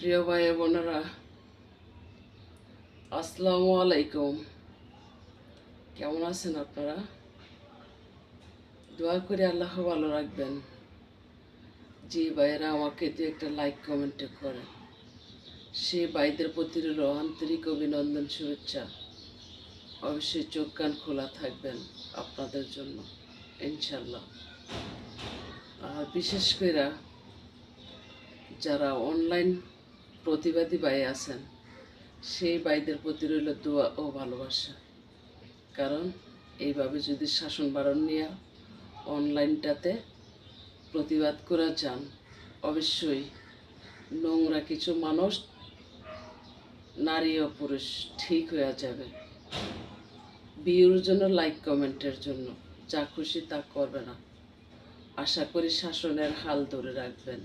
প্রিয় ভাই বোনেরা, আসসালামু আলাইকুম। কেমন আছেন আপনারা? দোয়া করে আল্লাহ ভালো রাখবেন। যে ভাইয়েরা আমাকে দু একটা লাইক কমেন্ট করে সে ভাইদের প্রতি রইল আন্তরিক অভিনন্দন, শুভেচ্ছা। অবশ্যই চোখ কান খোলা থাকবেন আপনাদের জন্য ইনশাল্লাহ আর বিশেষ করে যারা অনলাইন প্রতিবাদী ভাই আছেন, সেই ভাইদের প্রতি রইল দোয়া ও ভালোবাসা। কারণ এইভাবে যদি শাসন বাড়ন নিয়ে অনলাইনটাতে প্রতিবাদ করা চান অবশ্যই নোংরা কিছু মানুষ, নারী ও পুরুষ ঠিক হয়ে যাবে। বিয়ের জন্য লাইক কমেন্টের জন্য, যা খুশি তা করবে না। আশা করি শাসনের হাল ধরে রাখবেন।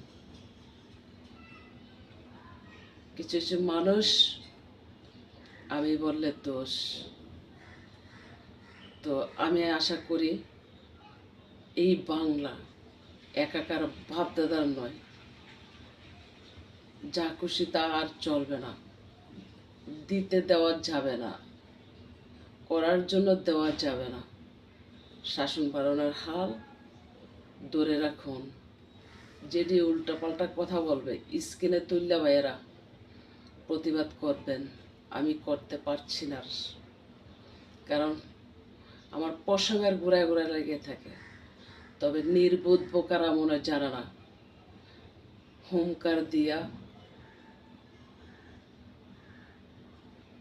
কিছু কিছু মানুষ আমি বললে দোষ। তো আমি আশা করি এই বাংলা একাকার ভাবদাদার নয়, যা খুশি তা আর চলবে না, দিতে দেওয়া যাবে না, করার জন্য দেওয়া যাবে না। শাসন পালনের হাল ধরে রাখুন। যেটি উল্টাপাল্টা কথা বলবে, স্ক্রিনে তুললে ভাইয়েরা। প্রতিবাদ করবেন, আমি করতে পারছি না। কারণ আমার প্রসঙ্গের ঘুরায় ঘুরায় লেগে থাকে। তবে নির্বোধ বোকারা মনে জানা না। হুমকার দিয়া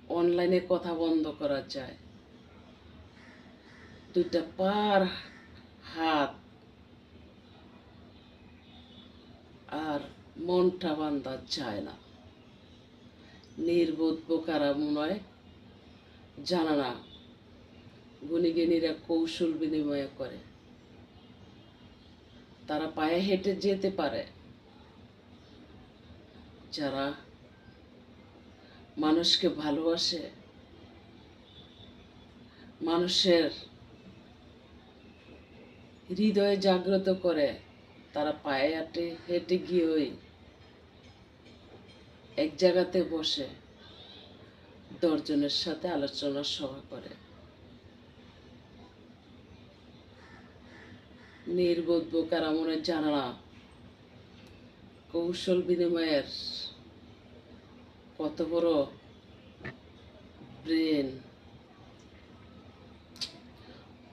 অনলাইনে কথা বন্ধ করা যায়। দুইটা পার হাত আর মনটা বান্ধা যায় না। নির্বোধ বোকারা হয় জানা না। গুণীগিনীরা কৌশল বিনিময় করে। তারা পায়ে হেঁটে যেতে পারে। যারা মানুষকে ভালোবাসে, মানুষের হৃদয়ে জাগ্রত করে, তারা পায়ে হাঁটে হেঁটে গিয়ে ওই এক জায়গাতে বসে দশজনের সাথে আলোচনা সভা করে। নির্বোধ বোকারা মনে জানা না কৌশল বিনিময়ের কত বড় ব্রেন।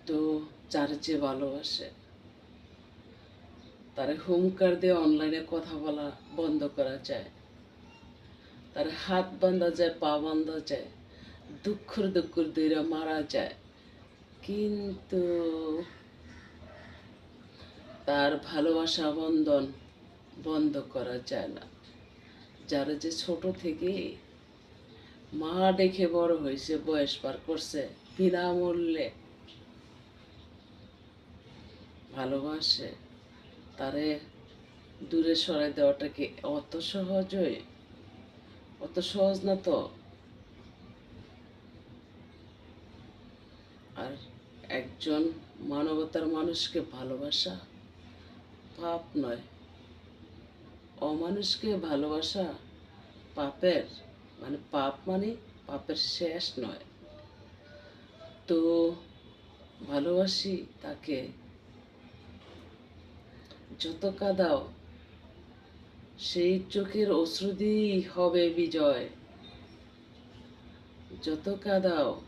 তো যার যে ভালোবাসে, তারে হুমকার দিয়ে অনলাইনে কথা বলা বন্ধ করা যায়। তার হাত বাঁধা যায়, পা বাঁধা যায়, দুঃখর দুঃখর দইরা মারা যায়। কিন্তু তার ভালোবাসা বন্ধন বন্ধ করা যায় না। যারা যে ছোট থেকে মা দেখে বড় হয়েছে, বয়স পার করছে, বিনামূল্যে ভালোবাসে, তারে দূরে সরাই দেওয়াটা কি অত সহজই অত সহজ না তো। আর একজন মানবতার মানুষকে ভালোবাসা পাপ নয়। অমানুষকে ভালোবাসা পাপের মানে পাপ মানে পাপের শেষ নয়। তো ভালোবাসি তাকে। যত কাদাও সেই চোখের অশ্রু দিয়েই হবে বিজয়। যত কাদাও,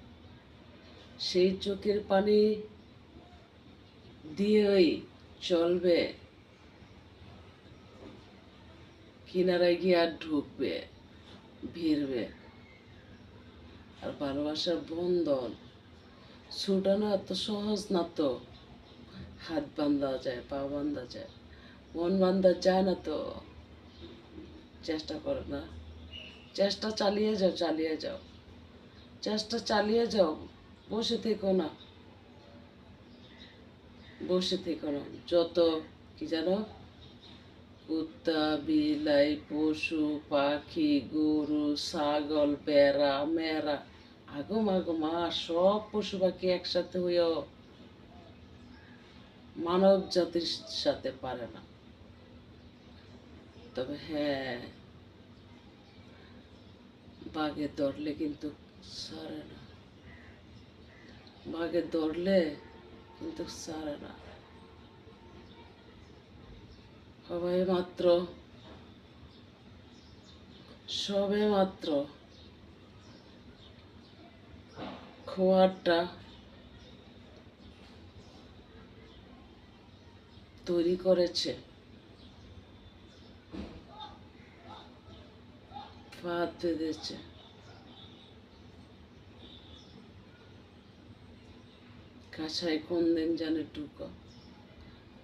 সেই চোখের পানি দিয়েই চলবে। কিনারায় গিয়ে আর ঢুকবে, ভিড়বে। আর ভালোবাসার বন্ধন, ছুটানো এত সহজ না তো। হাত বান্ধা যায়, পা বান্ধা যায়, মন বান্ধা যায় না তো। চেষ্টা করো না। চেষ্টা চালিয়ে যাও চালিয়ে যাও। চেষ্টা চালিয়ে যাও, বসে থেকো না। বসে থেকো না। যত, কি জানো? কুত্তা, বিলাই, পশু, পাখি, গরু, ছাগল বেড়া মেরা আগম আগম সব পশু পাখি একসাথে হইয়াও মানব জাতির সাথে পারে না। তবে হ্যাঁ বাঘে ধরলে কিন্তু সারে না। বাঘে ধরলে কিন্তু সারে না। সবাই মাত্র সবে মাত্র খোয়ারটা তৈরি করেছে। ফাঁদ বেঁধেছে কাছায় কোন দিন জানে টুকো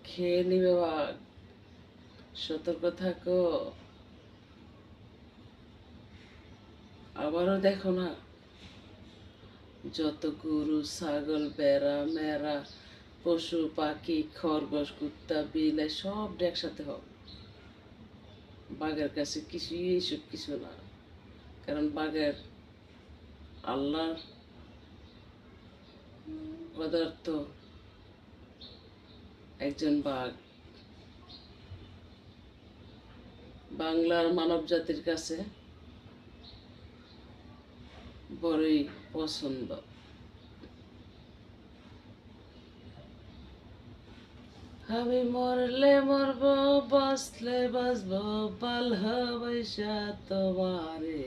খেয়ে নিবে বাঘ সতর্ক থাকো আবারও দেখো না যত গরু ছাগল বেড়া মেরা পশু পাখি খরগোশ কুত্তা বিলাই সব একসাথে হোক বাঘের কাছে কিছুই এইসব কিছু না কারণ বাঘের আল্লাহর পদার্থ একজন বাঘ। বাংলার মানব জাতির কাছে বড়ই পছন্দ। আমি মরলে মরব, বাঁচলে বাঁচব ভালোবাসা তোমারে।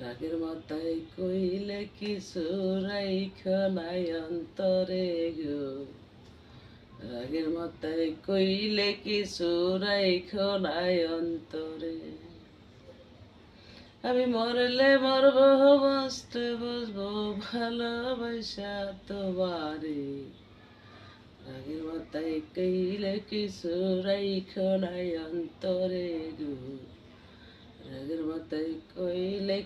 রাগের মাথায় কইলে কিছু রাইখ নাই অন্তরে গো। রাগের মাথায় কইলে কিছু রাইখ নাই অন্তরে। আমি মরলে মরব বাঁচতে বসবো ভালোবাসা তোমারে। রাগের মাথায় কইলে কিছু রাইখ নাই অন্তরে গো রাগের মাথায় কইলে